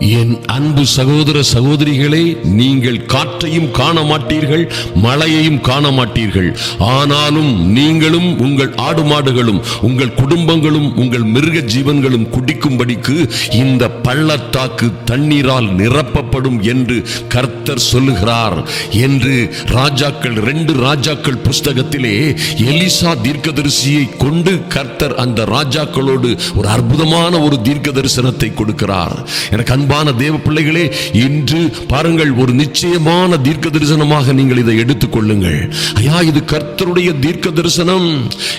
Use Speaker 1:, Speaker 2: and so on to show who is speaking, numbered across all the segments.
Speaker 1: என் அன்பு சகோதர சகோதரிகளே நீங்கள் காற்றையும் காண மாட்டீர்கள் மழையையும் காண மாட்டீர்கள் ஆனாலும் நீங்களும் உங்கள் ஆடு மாடுகளும் உங்கள் குடும்பங்களும் உங்கள் மிருக ஜீவன்களும் குடிக்கும்படிக்கு இந்த பள்ளத்தாக்கு தண்ணீரால் நிரப்பப்படும் என்று கர்த்தர் சொல்லுகிறார். என்று ராஜாக்கள் ரெண்டு ராஜாக்கள் புஸ்தகத்திலே எலிசா தீர்க்கதரிசியை கொண்டு கர்த்தர் அந்த ராஜாக்களோடு ஒரு அற்புதமான ஒரு தீர்க்க தரிசனத்தை கொடுக்கிறார். எனக்கு அன்பான தேவ பிள்ளைகளே இன்று பாருங்கள் ஒரு நிச்சயமான தீர்க்க தரிசனமாக நீங்கள் இதை எடுத்துக் கொள்ளுங்கள். ஐயா இது கர்த்தருடைய தீர்க்க தரிசனம்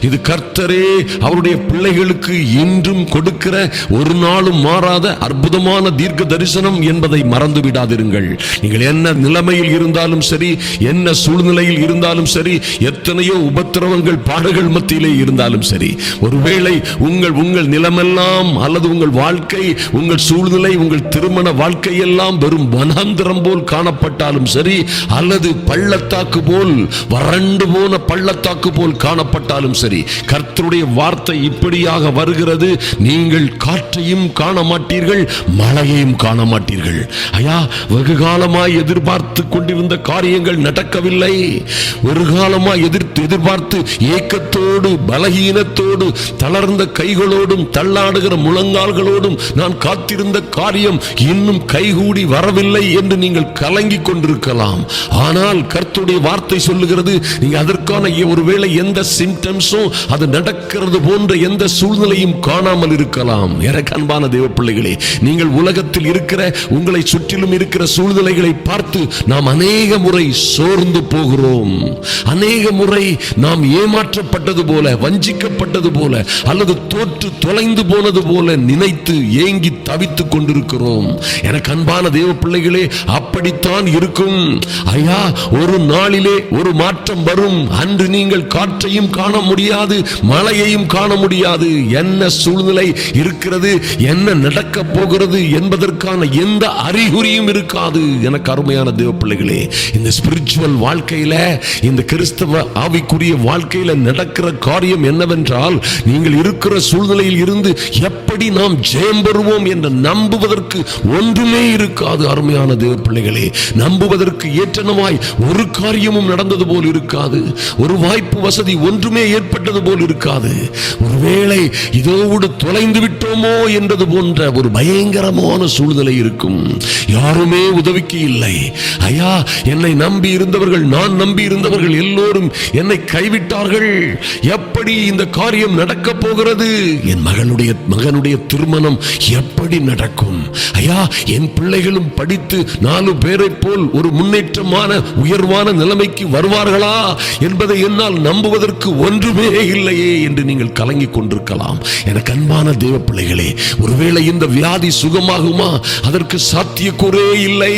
Speaker 1: இது கர்த்தரே அவருடைய பிள்ளைகளுக்கு இன்றும் கொடுக்கிற ஒரு நாளும் மாறாத அற்புதமான தீர்க்க தரிசனம் என்பதை மறந்து விடாதிருங்கள். நீங்கள் என்ன நிலைமையில் இருந்தாலும் சரி என்ன சூழ்நிலையில் இருந்தாலும் சரி எத்தனையோ உபத்திரவங்கள் பாடுகள் மத்தியிலே இருந்தாலும் சரி ஒருவேளை உங்கள் உங்கள் நிலமெல்லாம் அல்லது உங்கள் வாழ்க்கை உங்கள் சூழ்நிலை உங்கள் திருமண வாழ்க்கையெல்லாம் வெறும் வனாந்திரம் போல் காணப்பட்டாலும் சரி அல்லது பள்ளத்தாக்கு போல் வறண்டு போன பள்ளத்தாக்கு போல் காணப்பட்டாலும் சரி கர்த்தருடைய வார்த்தை இப்படியாக வருகிறது நீங்கள் காற்றையும் காண மாட்டீர்கள் மழையையும் காண மாட்டீர்கள் ஐயா வெகு காலமாய் எதிர்பார்த்து கொண்டிருந்த காரியங்கள் நடக்கவில்லை. ஒரு காலமாய் எதிர்த்து எதிர்பார்த்து ஏக்கத்தோடு பலகீனத்தோடு தளர்ந்த கைகளோடும் தள்ளாடுகிற முழங்கால்களோடும் நான் காத்திருந்த காரியம் இன்னும் கைகூடி வரவில்லை என்று நீங்கள் கலங்கிக் கொண்டிருக்கலாம். ஆனால் கர்த்துடைய வார்த்தை சொல்லுகிறது நீங்க அதற்கான ஒருவேளை எந்த சிம்டம்ஸும் அது நடக்கிறது போன்ற எந்த சூழ்நிலையும் காணாமல் இருக்கலாம். எனக்கு அன்பான தேவ பிள்ளைகளே நீங்கள் உலகத்தில் இருக்கிற உங்களை சுற்றிலும் இருக்கிற சூழ்நிலைகளை பார்த்து நாம் அநேக முறை சோர்ந்து போகிறோம். அநேக முறை நாம் ஏமாற்றப்பட்டது போல வஞ்சிக்கப்பட்டது போல அல்லது தோற்று தொலைந்து போனது போல நினைத்து ஏங்கி தவித்துக் கொண்டிருக்கிறோம். எனக்கு அன்பான தேவ பிள்ளைகளே அப்படித்தான் இருக்கும். ஐயா ஒரு நாளிலே ஒரு மாற்றம் வரும். அன்று நீங்கள் காற்றையும் காண முடியாது மழையையும் காண முடியாது. என்ன சூழ்நிலை இருக்கிறது என்ன நடக்க போகிறது என்பதற்கான எந்த அறிகுறியும் இருக்காது. எனக்கு அருமையான தேவ பிள்ளைகளே இந்த ஸ்பிரிச்சுவல் வாழ்க்கையில இந்த கிறிஸ்தவ ஆவிக்குரிய வாழ்க்கையில நடக்கிற காரியம் என்னவென்றால் நீங்கள் இருக்கிற சூழ்நிலையில் இருந்து எப்படி நாம் ஜெயம் பெறுவோம் என்று நம்புவதற்கு ஒன்றுமே இருக்காது அருமையான தேவ பிள்ளைகள் நம்புவதற்கு ஏற்றனமாய் ஒரு காரியமும் நடந்தது போல் இருக்காது. ஒரு வாய்ப்பு வசதி ஒன்றுமே ஏற்பட்டது போல் இருக்காது. ஒருவேளை இதோடு தொலைந்து விட்டோமோ என்றது போன்ற ஒரு பயங்கரமான சூழ்நிலை இருக்கும். யாருமே உதவிக்கு இல்லை. ஐயா என்னை நம்பி இருந்தவர்கள் நான் நம்பி இருந்தவர்கள் எல்லோரும் என்னை கைவிட்டார்கள். எப்படி இந்த காரியம் நடக்க போகிறது? என் மகனுடைய மகனுடைய திருமணம் எப்படி நடக்கும்? ஐயா என் பிள்ளைகளும் படித்து நாலு பேரை போல் ஒரு முன்னேற்றமான உயர்வான நிலைமைக்கு வருவார்களா என்பதை என்னால் நம்புவதற்கு ஒன்றுமே இல்லையே என்று நீங்கள் கலங்கிக் கொண்டிருக்கலாம். எனக்கு அன்பான தேவ பிள்ளைகளே ஒருவேளை இந்த வியாதி சுகமாகுமா? அதற்கு சாத்தியக்கூறே இல்லை.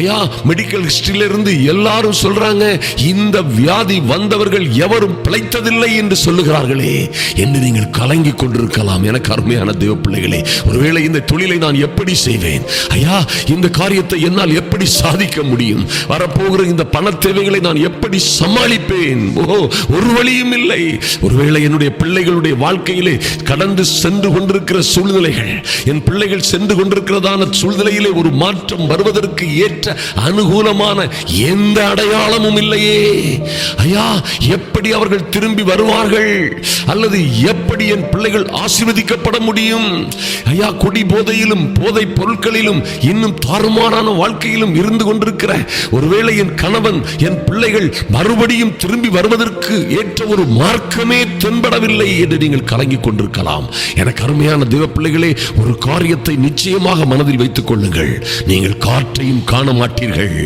Speaker 1: ஐயா மெடிக்கல் ஹிஸ்டரியில இருந்து எல்லாரும் சொல்றாங்க இந்த வியாதி வந்தவர்கள் எவரும் பிழைத்ததில்லை என்று சொல்லுகிறார்களே என்று நீங்கள் கலங்கிக் கொண்டிருக்கலாம். எனக்கு அருமையான தேவ பிள்ளைகளே ஒருவேளை இந்த தொழிலை நான் எப்படி செய்வேன்? ஐயா இந்த காரியத்தை என்னால் எப்படி சாதிக்க முடியும்? வரப்போகிற இந்த பண தேவைகளை நான் எப்படி சமாளிப்பேன்? ஓ ஒரு வழியும் இல்லை. ஒருவேளை என்னுடைய பிள்ளைகளுடைய வாழ்க்கையிலே கடந்து சென்று கொண்டிருக்கிற சூழ்நிலைகள் என் பிள்ளைகள் சென்று கொண்டிருக்கிறதான சூழ்நிலையிலே ஒரு மாற்றம் வருவதற்கு ஏற்ற அனுகூலமான எந்த அடையாளமும் இல்லையே. ஐயா எப்படி அவர்கள் திரும்பி வருவார்கள்? அல்லது எப்படி என் பிள்ளைகள் ஆசீர்வதிக்கப்பட முடியும்? ஐயா குடி போதையிலும் போதை பொருட்களிலும் இன்னும் தாறுமாறான வாழ்க்கையில் வாழ்க்கையிலும் இருந்து கொண்டிருக்கிற ஒருவேளை என் கணவன் என் பிள்ளைகள் மறுபடியும் திரும்பி வருவதற்கு ஏற்ற ஒரு மார்க்கமே தென்படவில்லை என்று நீங்கள் கலங்கிக் கொண்டிருக்கலாம். எனக்கு அருமையான தேவ பிள்ளைகளே ஒரு காரியத்தை நிச்சயமாக மனதில் வைத்துக் கொள்ளுங்கள். நீங்கள் காற்றையும் காண மாட்டீர்கள்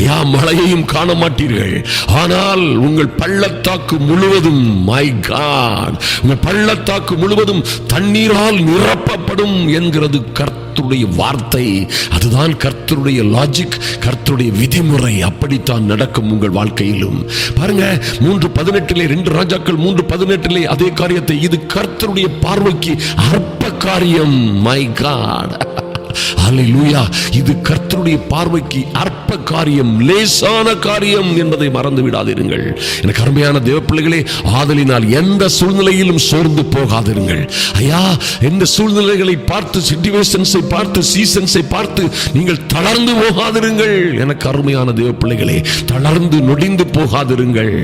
Speaker 1: ஐயா மழையையும் காண மாட்டீர்கள் ஆனால் உங்கள் பள்ளத்தாக்கு முழுவதும் மை காட் உங்கள் பள்ளத்தாக்கு முழுவதும் தண்ணீரால் நிரப்பப்படும் என்கிறது கர்த்த கர்த்தருடைய வார்த்தை அதுதான் கர்த்தருடைய லாஜிக் கர்த்தருடைய விதிமுறை. அப்படித்தான் நடக்கும் உங்கள் வாழ்க்கையிலும். பாருங்க மூன்று பதினெட்டிலே ரெண்டு ராஜாக்கள் மூன்று பதினெட்டிலே அதே காரியத்தை இது கர்த்தருடைய பார்வைக்கு அற்ப காரியம். மை காட் அல்லேலூயா இது கர்த்தருடைய பார்வைக்கு அற்ப காரியம் லேசான காரியம் என்பதை மறந்து விடாதிருங்கள். எனக்கு அருமையான தேவ பிள்ளைகளே ஆதலினால் எந்த சூழ்நிலையிலும் சோர்ந்து போகாதிருங்கள். ஐயா எந்த சூழ்நிலைகளை பார்த்து சிச்சுவேஷன்ஸை பார்த்து சீசன்ஸை பார்த்து நீங்கள் தளர்ந்து போகாதிருங்கள். எனக்கு அருமையான தேவ பிள்ளைகளே தளர்ந்து நொடிந்து போகாதிருங்கள்.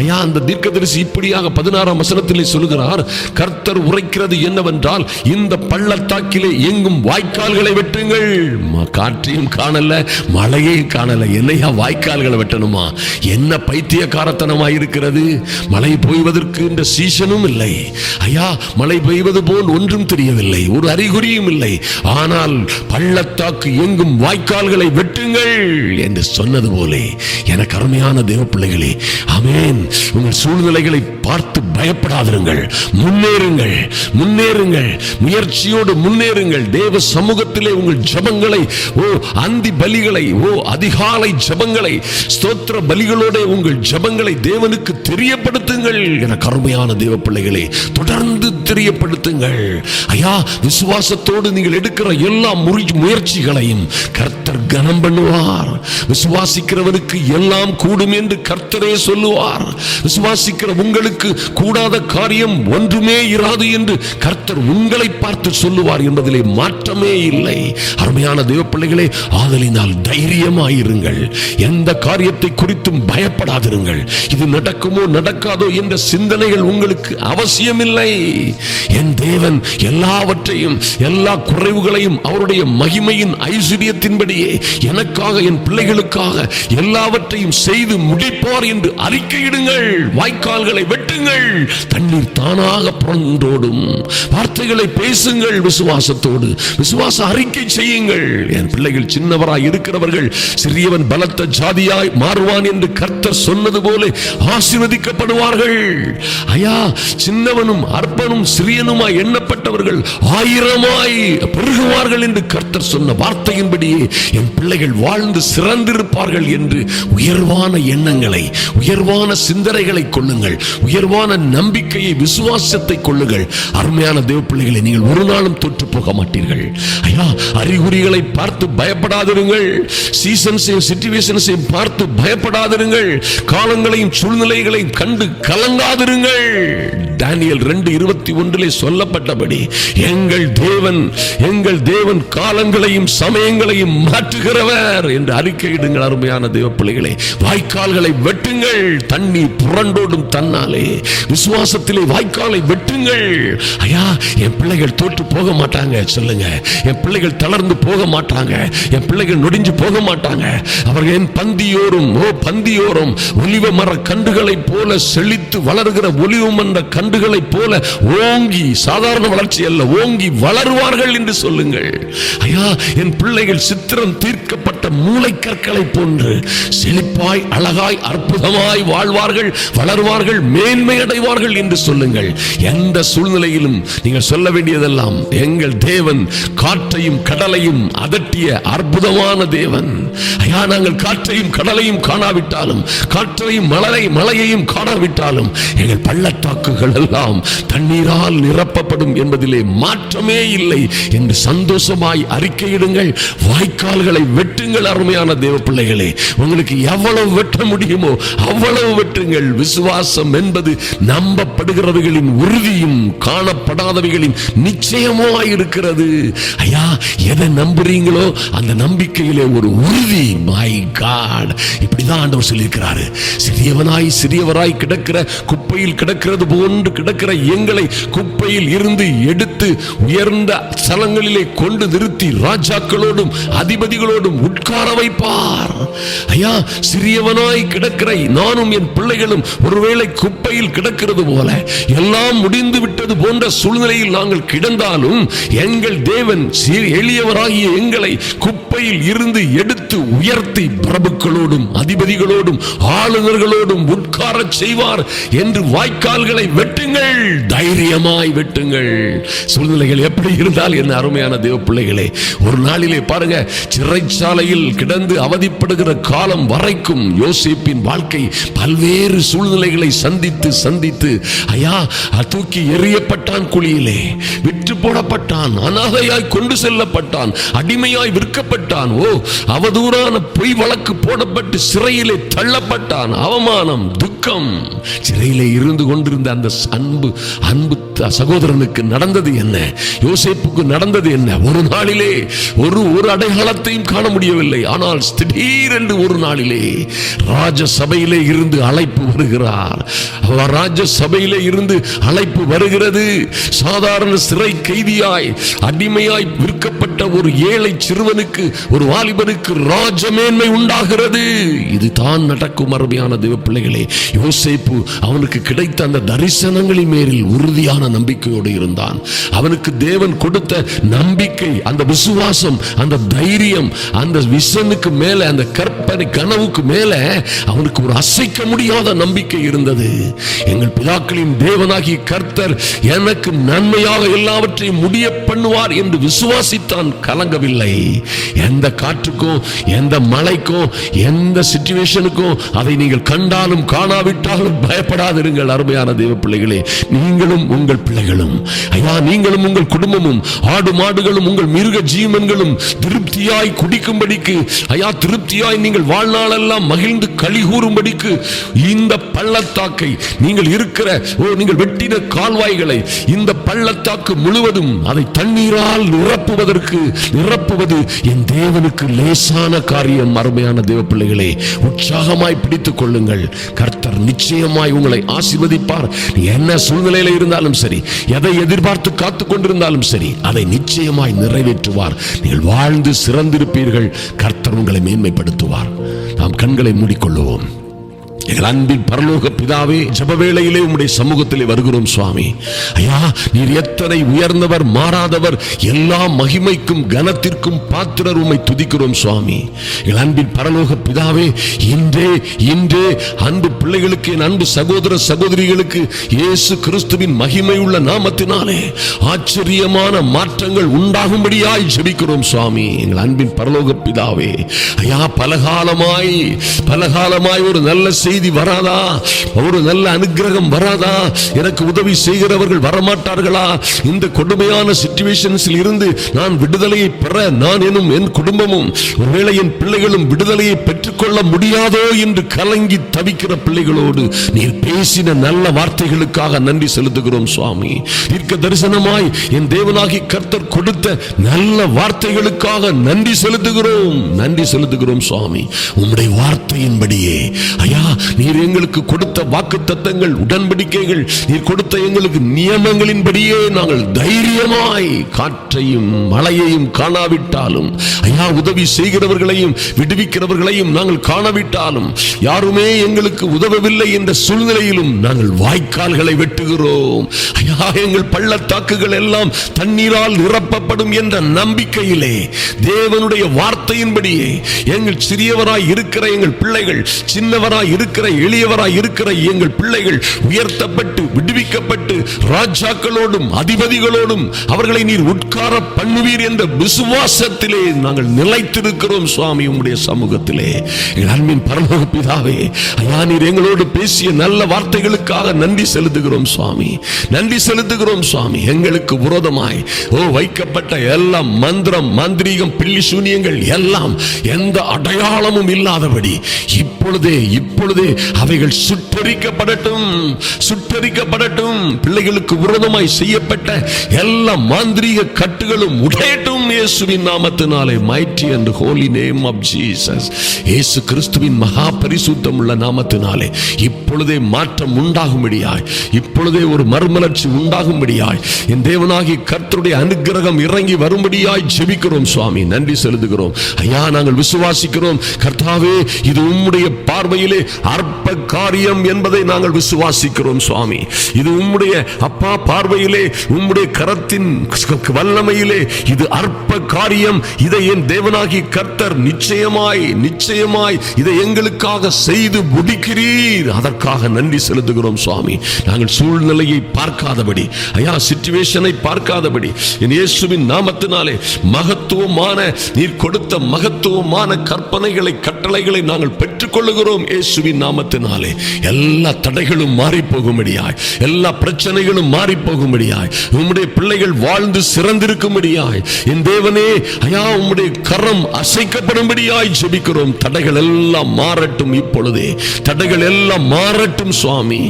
Speaker 1: ஐயா அந்த தீர்க்கதரிசி இப்படியாக பதினாறாம் வசனத்திலே சொல்கிறார் கர்த்தர் உரைக்கிறது என்னவென்றால் இந்த பள்ளத்தாக்கிலே எங்கும் வாய்க்கால்களை வெட்டுங்கள். காற்றையும் காணல மழையையும் காணல. என்னையா வாய்க்கால்களை வெட்டணுமா? என்ன பைத்தியக்காரத்தனமா இருக்கிறது? மழை பெய்வதற்கு இந்த சீசனும் இல்லை. ஐயா மழை பெய்வது போல் ஒன்றும் தெரியவில்லை. ஒரு அறிகுறியும் இல்லை. ஆனால் பள்ளத்தாக்கு எங்கும் வாய்க்கால்களை வெட்டுங்கள் என்று சொன்னது போலே. எனக்கு அருமையான தேவ பிள்ளைகளே உங்கள் சூழ்நிலைகளை பார்த்து பயப்படாதிருங்கள். முன்னேறுங்கள் முன்னேறுங்கள். முயற்சியோடு முன்னேறுங்கள். தேவ சமூகத்தில் உங்கள் ஜபங்களை ஓ அந்தி பலிகளை ஓ அதிகாலை ஜபங்களை ஸ்தோத்திர பலிகளோட உங்கள் ஜெபங்களை தேவனுக்கு தெரியப்படுத்துங்கள் என கருமையான தேவ பிள்ளைகளே தொடர்ந்து தெரியப்படுத்துங்கள். ஐயா விசுவாசத்தோடு நீங்கள் எடுக்கிற எல்லா முயற்சிகளையும் கர்த்த கர்த்தர் கனம் பண்ணுவார் விசுவாசிக்கிறவனுக்கு எல்லாம் கூடும் என்று கர்த்தரே சொல்லுவார். விசுவாசிக்கிற உங்களுக்கு கூடாத காரியம் ஒன்றுமே இராது என்று கர்த்தர் உங்களை பார்த்து சொல்லுவார் என்பதிலே மாற்றமே இல்லை. அருமையான தேவ பிள்ளைகளே ஆதலினால் தைரியமாயிருங்கள். எந்த காரியத்தை குறித்தும் பயப்படாதிருங்கள். இது நடக்குமோ நடக்காதோ என்ற சிந்தனைகள் உங்களுக்கு அவசியமில்லை. என் தேவன் எல்லாவற்றையும் எல்லா குறைவுகளையும் அவருடைய மகிமையின் ஐஸ்வர்யத்தின்படி ஐஸ்வர்யத்தின்படியே எனக்காக என் பிள்ளைகளுக்காக எல்லாவற்றையும் செய்து முடிப்பார் என்று அறிக்கையிடுங்கள். வாய்க்கால்களை வெட்டுங்கள். தண்ணீர் தானாக புறந்தோடும் வார்த்தைகளை பேசுங்கள் விசுவாசத்தோடு. விசுவாச அறிக்கை செய்யுங்கள். என் பிள்ளைகள் சின்னவராய் இருக்கிறவர்கள் சிறியவன் பலத்த ஜாதியாய் மாறுவான் என்று கர்த்தர் சொன்னது போல ஆசீர்வதிக்கப்படுவார்கள். ஐயா சின்னவனும் அற்பனும் சிறியனுமாய் எண்ணப்பட்டவர்கள் ஆயிரமாய் பெருகுவார்கள் என்று கர்த்தர் சொன்ன வார்த்தையின்படியே என் பிள்ளைகள் வாழ்ந்து சிறந்திருப்பார்கள் என்று உயர்வான எண்ணங்களை உயர்வான சிந்தனைகளை கொள்ளுங்கள். உயர்வான நம்பிக்கையை விசுவாசத்தை கொள்ளுங்கள். அருமையான தேவ பிள்ளைகளை நீங்கள் ஒரு நாளும் தொற்று போக மாட்டீர்கள். ஐயா அறிகுறிகளை பார்த்து பயப்படாதிருங்கள். சீசன்ஸையும் சிச்சுவேஷன்ஸையும் பார்த்து பயப்படாதிருங்கள். காலங்களையும் சூழ்நிலைகளையும் கண்டு கலங்காதிருங்கள். டேனியல் ரெண்டு இருபத்தி ஒன்றிலே சொல்லப்பட்டபடி எங்கள் தேவன் எங்கள் தேவன் காலங்களையும் சமயங்களையும் மாற்றுகிறவர் என்று அறிக்கையிடுங்கள் அருமையான தேவ பிள்ளைகளே. வாய்க்கால்களை வெட்டுங்கள் தண்ணி புரண்டோடும் தன்னாலே. விசுவாசத்திலே வாய்க்காலை சொல்லுங்கள் ஐயா என் பிள்ளைகள் தோற்று போக மாட்டாங்க. சொல்லுங்க. என் பிள்ளைகள் தளர்ந்து போக மாட்டாங்க. என் பிள்ளைகள் நொடிஞ்சு போக மாட்டாங்க. அவர்கள் என் பந்தியோரும் ஓ பந்தியோரும் ஒலிவ மர கண்டுகளைப் போல செழித்து வளர்கிற ஒலிவ மர கண்டுகளைப் போல ஓங்கி சாதாரண வளர்ச்சி அல்ல ஓங்கி வளருவார்கள் என்று சொல்லுங்கள். ஐயா என் பிள்ளைகள் சித்திரம் தீர்க்கப்பட்ட மூளைக்கற்களை போன்று செழிப்பாய் அழகாய் அற்புதமாய் வாழ்வார்கள் வளருவார்கள் மேன்மை அடைவார்கள் என்று சொல்லுங்கள். என் எந்த சூழ்நிலையிலும் நீங்கள் சொல்ல வேண்டியதெல்லாம் எங்கள் தேவன் காற்றையும் கடலையும் அதட்டிய அற்புதமான தேவன். ஐயா நாங்கள் காற்றையும் கடலையும் காணாவிட்டாலும் காற்றையும் மலரை மலையையும் காணாவிட்டாலும் எங்கள் பள்ளத்தாக்குகள் எல்லாம் தண்ணீரால் நிரப்பப்படும் என்பதிலே மாற்றமே இல்லை என்று சந்தோஷமாய் அறிக்கையிடுங்கள். வாய்க்கால்களை வெட்டுங்கள் அருமையான தேவ பிள்ளைகளே உங்களுக்கு எவ்வளவு வெட்ட முடியுமோ அவ்வளவு வெட்டுங்கள். விசுவாசம் என்பது நம்பப்படுகிறவைகளின் உறுதியும் காணப்படாதவைகளின் நிச்சயமாய் இருக்கிறது. ஐயா எதை நம்புறீங்களோ அந்த நம்பிக்கையிலே ஒரு உறுதி மை காட் இப்படிதான் ஆண்டவர் சொல்லியிருக்கிறாரு. சிறியவனாய் சிறியவராய் கிடக்கிற குப்பையில் கிடக்கிறது போன்று கிடக்கிற எங்களை குப்பையில் இருந்து எடுத்து உயர்ந்த ஸ்தலங்களிலே கொண்டு நிறுத்தி ராஜாக்களோடும் அதிபதிகளோடும் உட்கார வைப்பார். ஐயா சிறியவனாய் கிடக்கிற நானும் என் பிள்ளைகளும் ஒருவேளை குப்பையில் கிடக்கிறது போல எல்லாம் முடிந்து விட்டது போன்ற சூழ்நிலையில் நாங்கள் கிடந்தாலும் எங்கள் தேவன் எளியவராகிய எங்களை குப்பை சிறையில் இருந்து எடுத்து உயர்த்தி பிரபுக்களோடும் அதிபதிகளோடும் ஆளுநர்களோடும் உட்கார செய்வார் என்று வாய்க்கால்களை வெட்டுங்கள் தைரியமாய் வெட்டுங்கள். சூழ்நிலைகள் எப்படி இருந்தால் என்ன அருமையான தேவ பிள்ளைகளே ஒரு நாளிலே பாருங்க சிறைச்சாலையில் கிடந்து அவதிப்படுகிற காலம் வரைக்கும் யோசிப்பின் வாழ்க்கை பல்வேறு சூழ்நிலைகளை சந்தித்து சந்தித்து ஐயா தூக்கி எறியப்பட்டான் குழியிலே விற்று போடப்பட்டான் அனாதையாய் கொண்டு செல்லப்பட்டான் அடிமையாய் விற்கப்பட்டான் ஓ அவதூறான பொய் வழக்கு போடப்பட்டு சிறையிலே தள்ளப்பட்டான். அவமானம் துக்கம். சிறையிலே இருந்து கொண்டிருந்த அந்த அன்பு அன்பு சகோதரனுக்கு நடந்தது என்ன? யோசிப்புக்கு நடந்தது என்ன? ஒரு நாளிலே ஒரு ஒரு அடையாளத்தையும் காண முடியவில்லை. ஆனால் திடீரென்று ஒரு நாளிலே ராஜசபையிலே இருந்து அழைப்பு வருகிறார். அவர் ராஜசபையிலே இருந்து அழைப்பு வருகிறது. சாதாரண சிறை கைதியாய் அடிமையாய் விற்கப்பட்ட ஒரு ஏழை சிறுவனுக்கு ஒரு வாலிபனுக்கு ராஜமேன்மை உண்டாகிறது. இதுதான் நடக்கும் அருமையான தேவ பிள்ளைகளே யோசிப்பு அவனுக்கு கிடைத்த அந்த தரிசனங்களின் மேலில் உறுதியான நம்பிக்கையோடு இருந்தான். அவனுக்கு தேவன் கொடுத்த நம்பிக்கை அந்த விசுவாசம் அந்த தைரியம் அந்த விஷனுக்கு மேல அந்த கற்பனை கனவுக்கு மேல அவனுக்கு ஒரு அசைக்க முடியாத நம்பிக்கை இருந்தது. எங்கள் பிதாக்களின் தேவனாகி கர்த்தர் எனக்கு நன்மையாக எல்லாவற்றையும் முடிய பண்ணுவார் என்று விசுவாசித்தான் கலங்கவில்லை. எந்த காற்றுக்கும் எந்த மலைக்கும் எந்த சிச்சுவேஷனுக்கும் அதை நீங்கள் கண்டாலும் காணாவிட்டாலும் பயப்படாதிருங்கள் அருமையான தேவ பிள்ளைகளே நீங்களும் உங்கள் பிள்ளைகளும். ஐயா நீங்களும் உங்கள் குடும்பமும் ஆடு மாடுகளும் உங்கள் மிருக ஜீவன்களும் திருப்தியாய் குடிக்கும்படிக்கு ஐயா திருப்தியாய் நீங்கள் வாழ்நாளெல்லாம் மகிழ்ந்து களி கூறும்படிக்கு இந்த பள்ளத்தாக்கை நீங்கள் இருக்கிற ஓ நீங்கள் வெட்டின கால்வாய்களை இந்த பள்ளத்தாக்கு முழுவதும் அதை தண்ணீரால் நிரப்புவதற்கு நிரப்புவது என் தேவனுக்கு லேசான காரியம் அருமையான தேவ பிள்ளைகளே. உற்சாகமாய் பிடித்துக் கொள்ளுங்கள். கர்த்தர் நிச்சயமாய் உங்களை ஆசிர்வதிப்பார். என்ன சூழ்நிலையில இருந்தாலும் சரி எதை எதிர்பார்த்து காத்து கொண்டிருந்தாலும் சரி அதை நிச்சயமாய் நிறைவேற்றுவார். நீங்கள் வாழ்ந்து சிறந்திருப்பீர்கள். கர்த்தர் உங்களை மேன்மைப்படுத்துவார். நாம் கண்களை மூடிக்கொள்ளுவோம் எங்கள் அன்பின் பரலோக பிதாவே ஜப வேளையிலே உம்முடைய சமூகத்திலே வருகிறோம் சுவாமி. ஐயா நீர் எத்தனை உயர்ந்தவர் மாறாதவர் எல்லா மகிமைக்கும் கனத்திற்கும் பாத்திரர் உம்மை துதிக்கிறோம் சுவாமி. எங்கள் அன்பின் பரலோக பிதாவே இன்றே இன்றே அன்பு பிள்ளைகளுக்கு என் அன்பு சகோதர சகோதரிகளுக்கு இயேசு கிறிஸ்துவின் மகிமை உள்ள நாமத்தினாலே ஆச்சரியமான மாற்றங்கள் உண்டாகும்படியாய் ஜெபிக்கிறோம் சுவாமி. எங்கள் அன்பின் பரலோக பிதாவே ஐயா பலகாலமாய் பலகாலமாய் ஒரு நல்ல செய்தி வராதா? ஒரு நல்ல அனுக்கிரகம் வராதா? எனக்கு உதவி செய்கிறவர்கள் வரமாட்டார்களா? இந்த கொடுமையான சிச்சுவேஷன்ஸில் இருந்து நான் விடுதலையை பெற நான் எனும் என் குடும்பமும் ஒருவேளை என் பிள்ளைகளும் விடுதலையை பெற்றுக்கொள்ள முடியாதோ என்று கலங்கி தவிக்கிற பிள்ளைகளோடு நீர் பேசின நல்ல வார்த்தைகளுக்காக நன்றி செலுத்துகிறோம் சுவாமி. தீர்க்க தரிசனமாய் என் தேவனாகி கர்த்தர் கொடுத்த நல்ல வார்த்தைகளுக்காக நன்றி செலுத்துகிறோம் நன்றி செலுத்துகிறோம் சுவாமி. உம்முடைய வார்த்தையின்படியே. ஐயா நீர் எங்களுக்கு கொடுத்த வாக்கு தத்தங்கள் உடன்படிக்கைகள் நீர் கொடுத்த எங்களுக்கு நியமங்களின்படியே நாங்கள் தைரியமாய் காற்றையும் மழையையும் காணாவிட்டாலும் ஐயா உதவி செய்கிறவர்களையும் விடுவிக்கிறவர்களையும் நாங்கள் காணவிட்டாலும் யாருமே எங்களுக்கு உதவவில்லை என்ற சூழ்நிலையிலும் நாங்கள் வாய்க்கால்களை வெட்டுகிறோம். ஐயா எங்கள் பள்ளத்தாக்குகள் எல்லாம் தண்ணீரால் நிரப்பப்படும் என்ற நம்பிக்கையிலே தேவனுடைய வார்த்தையின்படியே எங்கள் சிறியவராய் இருக்கிற எங்கள் பிள்ளைகள் சின்னவராய் இருக்கிற எளியவராய் இருக்கிற எங்கள் பிள்ளைகள் உயர்த்தப்பட்டு விடுவிக்கப்பட்டு ராஜாக்களோடும் அதிபதிகளோடும் அவர்களை நீர் உட்கார பண்ணுவீர் என்ற விசுவாசத்திலே நாங்கள் நிலைத்திருக்கிறோம் சுவாமி உங்களுடைய சமூகத்திலே. எங்கள் அன்பின் பரலோக பிதாவே ஐயா நீர் எங்களோடு பேசிய நல்ல வார்த்தைகளுக்காக நன்றி செலுத்துகிறோம் சுவாமி. நன்றி செலுத்துகிறோம் சுவாமி. எங்களுக்கு விரோதமாய் ஓ வைக்கப்பட்ட எல்லா மந்திரம் மந்திரீகம் பில்லி சூனியங்கள் எல்லாம் எந்த அடையாளமும் இல்லாதபடி இப்பொழுதே இப்பொழுதே அவைகள் சுட்டரிக்கப்படட்டும் சுட்டரிக்கப்படட்டும். பிள்ளைகளுக்கு விரோதமாய் செய்யப்பட்ட எல்லா மாந்திரீக கட்டுகளும் உடையட்டும் இயேசுவின் நாமத்தினாலே. Mighty and holy name of Jesus இயேசு கிறிஸ்துவின் மகா பரிசுத்தம் உள்ள நாமத்தினாலே. இப்பொழுதே மாற்றம் உண்டாகும்படியாய். இப்பொழுதே ஒரு மறுமலர்ச்சி உண்டாகும்படியாய். என் தேவனாகி கர்த்தருடைய அனுகிரகம் இறங்கி வரும்படியாய் ஜெபிக்கிறோம் சுவாமி. நன்றி செலுத்துகிறோம். ஐயா நாங்கள் விசுவாசிக்கிறோம். கர்த்தாவே இது உம்முடைய பார்வையிலே அற்ப காரியம் என்பதை நாங்கள் விசுவாசிக்கிறோம் சுவாமி. இது உம்முடைய அப்பா பார்வையிலே உம்முடைய கரத்தின் வல்லமையிலே இது அற்ப காரியம் இதை என் தேவனாகி கர்த்தர் நிச்சயமாய் நிச்சயமாய் இதை எங்களுக்காக செய்து முடிக்கிறீர். அதற்காக நன்றி செலுத்துகிறோம் சுவாமி. நாங்கள் சூழ்நிலையை பார்க்காதபடி ஐயா சிச்சுவேஷனை பார்க்காதபடி என் இயேசுவின் நாமத்தினாலே மகத்துவமான நீர் கொடுத்த மகத்துவமான கற்பனைகளை கட்டளைகளை நாங்கள் பெற்றுக்கொள்ளுகிறோம் இயேசுவின் நாமத்தினாலே. எல்லா தடைகளும் மாறி போகும்படியாய் எல்லா பிரச்சனைகளும் மாறி போகும்படியாய் உம்முடைய பிள்ளைகள் வாழ்ந்து சிறந்திருக்கும்படியாய். என் தேவனே ஐயா உம்முடைய கரம் அசைக்கப்படும்படியாய் ஜெபிக்கிறோம். தடைகள் எல்லாம் மாறட்டும் இப்பொழுதே. தடைகள் எல்லாம் மாறட்டும் சுவாமி.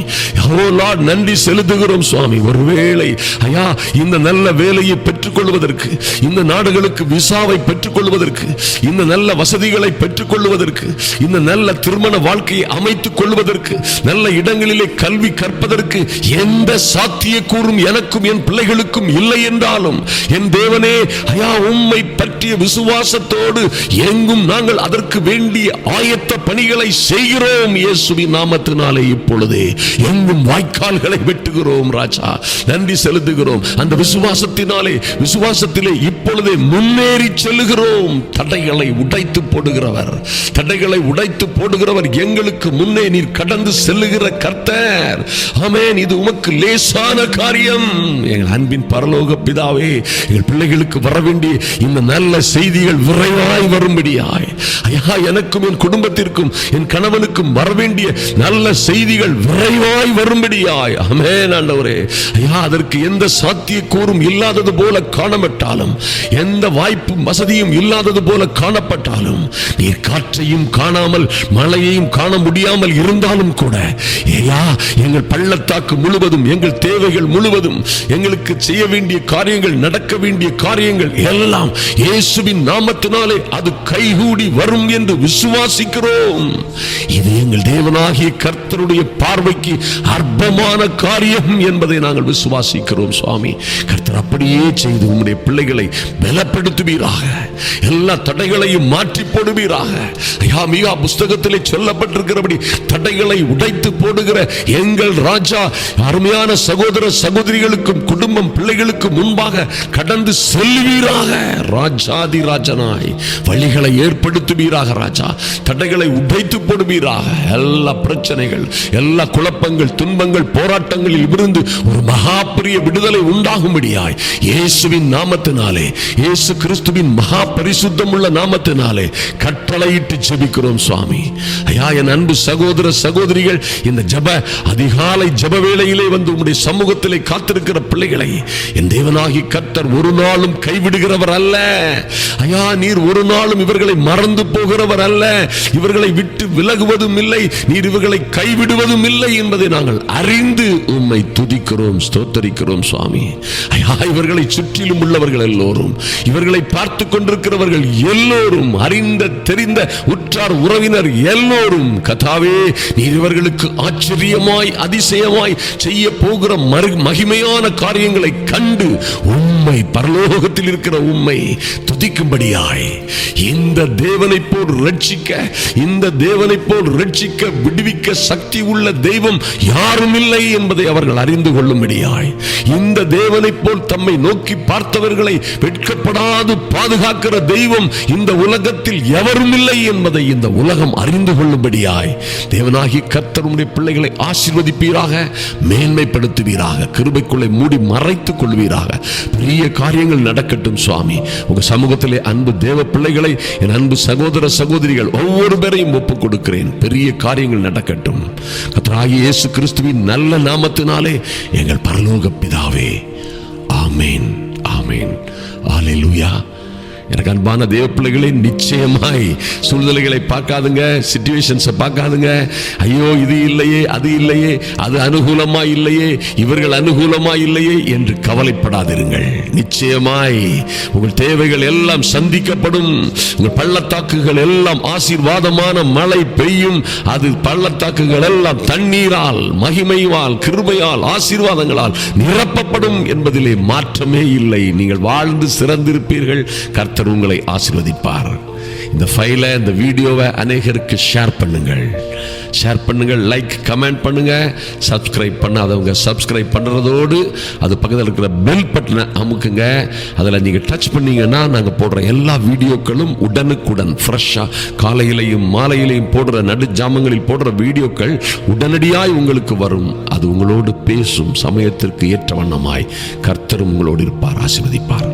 Speaker 1: நன்றி செலுத்துகிறோம் சுவாமி. ஒருவேளை ஐயா இந்த நல்ல வேலையை பெற்றுக்கொள்வதற்கு இந்த நாடுகளுக்கு விசாவை பெற்றுக்கொள்வதற்கு இந்த நல்ல வசதிகளை பெற்றுக்கொள்வதற்கு இந்த நல்ல திருமண வாழ்க்கையை அமைத்துக் கொள்வதற்கு நல்ல இடங்களிலே கல்வி கற்பதற்கு எந்த சாத்தியக்கூறும் எனக்கும் என் பிள்ளைகளுக்கும் இல்லை என்றாலும் என் தேவனே ஐயா உம்மை பற்றிய விசுவாசத்தோடு எங்கும் நாங்கள் அதற்கு வேண்டிய ஆயத்த பணிகளை செய்கிறோம். இயேசுவி நாமத்தினாலே இப்பொழுதே எங்கும் வாய்க்கால்களை வெட்டுகிறோம் ராஜா. நன்றி செலுத்துகிறோம். அந்த விசுவாசத்தினாலே விசுவாசத்திலே இப்பொழுதே முன்னேறி செல்லுகிறோம். தடைகளை உடைத்து போடுகிறவர். தடைகளை உடைத்து போடுகிறவர் எங்களுக்கு முன்னே நீர் கடந்து செல்லுகிற கர்த்தர். ஆமேன். இது உமக்கு லேசான காரியம். எங்கள் அன்பின் பரலோக பிதாவே எங்கள் பிள்ளைகளுக்கு வர வேண்டிய இந்த நல்ல செய்திகள் விரைவாய் வரும்படியாய். ஐயா எனக்கும் என் குடும்பத்திற்கும் என் கணவனுக்கும் வர வேண்டிய நல்ல செய்திகள் விரைவாய் வரும்படியாய். ஆமென் ஆண்டவரே. ஐயா அதற்கு எந்த சாத்தியக்கூறும் இல்லாதது போல காணப்பட்டாலும் எந்த வாய்ப்பும் வசதியும் இல்லாதது போல காணப்பட்டாலும் நீர் காற்றையும் காணாமல் மழையையும் காண முடியாமல் இருந்தாலும் கூட ஏயா எங்கள் பள்ளத்தாக்கு முழுவதும் எங்கள் தேவைகள் முழுவதும் எங்களுக்கு செய்ய வேண்டிய காரியங்கள் நடக்க வேண்டிய காரியங்கள் எல்லாம் இயேசுவின் நாமத்தினாலே அது கைகூடி வரும் என்று விசுவாசிக்கிறோம். இது எங்கள் தேவனாகிய கர்த்தருடைய பார்வைக்கு அற்பமான காரியம் என்பதை நாங்கள் விசுவாசிக்கிறோம் சுவாமி. கர்த்தர் அப்படியே செய்து உம்முடைய பிள்ளைகளை பலப்படுத்துவீராக. எல்லா தடைகளையும் மாற்றி போடுவீராக. ஐயா மிகா புஸ்தகத்தில் சொல்லப்பட்டிருக்கிறபடி தடைகளை உடைத்து போடுகிற எங்கள் ராஜா அருமையான சகோதர சகோதரிகளுக்கும் குடும்பம் பிள்ளைகளுக்கு முன்பாக கடந்து செல்வீராக. ராஜாதி ராஜனாய். வழிகளை ஏற்படுத்துவீராக ராஜா. தடைகளை உடைத்து போடுவீராக. எல்லா பிரச்சனைகள் எல்லா குழப்பங்கள் துன்பங்கள் போராட்டங்களில் இருந்து ஒரு மகா பெரிய விடுதலை உண்டாகும்படியாய் இயேசுவின் நாமத்தினாலே இயேசு கிறிஸ்துவின் மகா பரிசுத்தம் உள்ள நாமத்தினாலே கட்டளையிட்டு ஜெபிக்கிறோம் சுவாமி. ஐயா என் அன்பு சகோதர சகோதரிகள் இந்த ஜப அதிகாலை ஜப வேளையிலே வந்து உங்களுடைய சமூகத்திலே காத்திருக்கிற பிள்ளைகளை என் தேவனாகி கர்த்தர் ஒரு நாளும் கைவிடுகிறவர் அல்ல. ஐயா நீர் ஒரு நாளும் இவர்களை மறந்து போகிறவர் அல்ல. இவர்களை விட்டு விலகுவதும் இல்லை நீர் இவர்களை கைவிடுவதும் இல்லை என்பதை நாங்கள் அறிந்து உம்மை துதிக்கிறோம் ஸ்தோத்தரிக்கிறோம் சுவாமி. ஐயா இவர்களை சுற்றிலும் உள்ளவர்கள் எல்லோரும் இவர்களை பார்த்து கொண்டிருக்கிறவர்கள் எல்லோரும் அறிந்த தெரிந்த உற்றார் உறவினர் எல்லோரும் கதாவே நீர் இவர்களுக்கு ஆச்சரியமாய் அதிசயமாய் செய்ய போகிற மறு மகிமையான காரியங்களை கண்டு உண்மை பரலோகத்தில் இருக்கிற உண்மை துதிக்கும்படியாய் இந்த தேவனை போல் ரட்சிக்க இந்த தேவனை போல் ரட்சிக்க விடுவிக்க சக்தி உள்ள தெய்வம் யாரும் இல்லை என்பதை அவர்கள் அறிந்து கொள்ளும்படியாய் இந்த தேவனை போல் தம்மை நோக்கி பார்த்தவர்களை வெட்கப்படாது பாதுகாக்கிற தெய்வம் இந்த உலகத்தில் எவரும் இல்லை என்பதை இந்த உலகம் அறிந்து கொள்ளும்படியாய் தேவனாகி கத்தருடைய பிள்ளைகளை ஆசீர்வதிப்பீராக மேன்மைப்படுத்துவீராக கிருபைக்குள்ளே மூடி மறைத்துக் கொள்வீராக. பெரிய காரியங்கள் நடக்கட்டும் சுவாமி. உங்க சமூகத்திலே அன்பு தேவ பிள்ளைகளை என் அன்பு சகோதர சகோதரிகள் ஒவ்வொரு பேரையும் ஒப்புக் கொடுக்கிறேன் பெரிய காரியங்கள் நடக்கட்டும். கத்தராகி இயேசு கிறிஸ்துவின் நல்ல நாமத்தினாலே எங்கள் பரலோக பிதாவே. ஆமேன். ஆமேன். ஆலேலூயா எனக்கு அன்பான தேவ பிள்ளைகளை நிச்சயமாய் சூழ்நிலைகளை பார்க்காதுங்க சுச்சுவேஷன்ஸை பார்க்காதுங்க. ஐயோ இது இல்லையே அது இல்லையே அது அனுகூலமா இல்லையே இவர்கள் அனுகூலமா இல்லையே என்று கவலைப்படாதிருங்கள். நிச்சயமாய் உங்கள் தேவைகள் எல்லாம் சந்திக்கப்படும். உங்கள் பள்ளத்தாக்குகள் எல்லாம் ஆசீர்வாதமான மழை பெய்யும். அது பள்ளத்தாக்குகள் எல்லாம் தண்ணீரால் மகிமையால் கிருபையால் ஆசீர்வாதங்களால் நிரப்பப்படும் என்பதிலே மாற்றமே இல்லை. நீங்கள் வாழ்ந்து சிறந்திருப்பீர்கள். கர்த்தர் உங்களை ஆசீர்வதிப்பார். இந்த ஃபைலை இந்த வீடியோவை அநேகருக்கு ஷேர் பண்ணுங்கள். ஷேர் பண்ணுங்கள் லைக் கமெண்ட் பண்ணுங்க. சப்ஸ்கிரைப் பண்ணாதவங்க சப்ஸ்கிரைப் பண்ணுறதோடு அது பக்கத்தில் இருக்கிற பெல் பட்டனை அமுக்குங்க. அதில் நீங்கள் டச் பண்ணீங்கன்னா நாங்கள் போடுற எல்லா வீடியோக்களும் உடனுக்குடன் ஃப்ரெஷ்ஷாக காலையிலையும் மாலையிலையும் போடுற நடு ஜாமங்களில் போடுற வீடியோக்கள் உடனடியாய் உங்களுக்கு வரும். அது உங்களோடு பேசும் சமயத்திற்கு ஏற்ற வண்ணமாய் கர்த்தரும் உங்களோடு இருப்பார் ஆசிர்வதிப்பார்.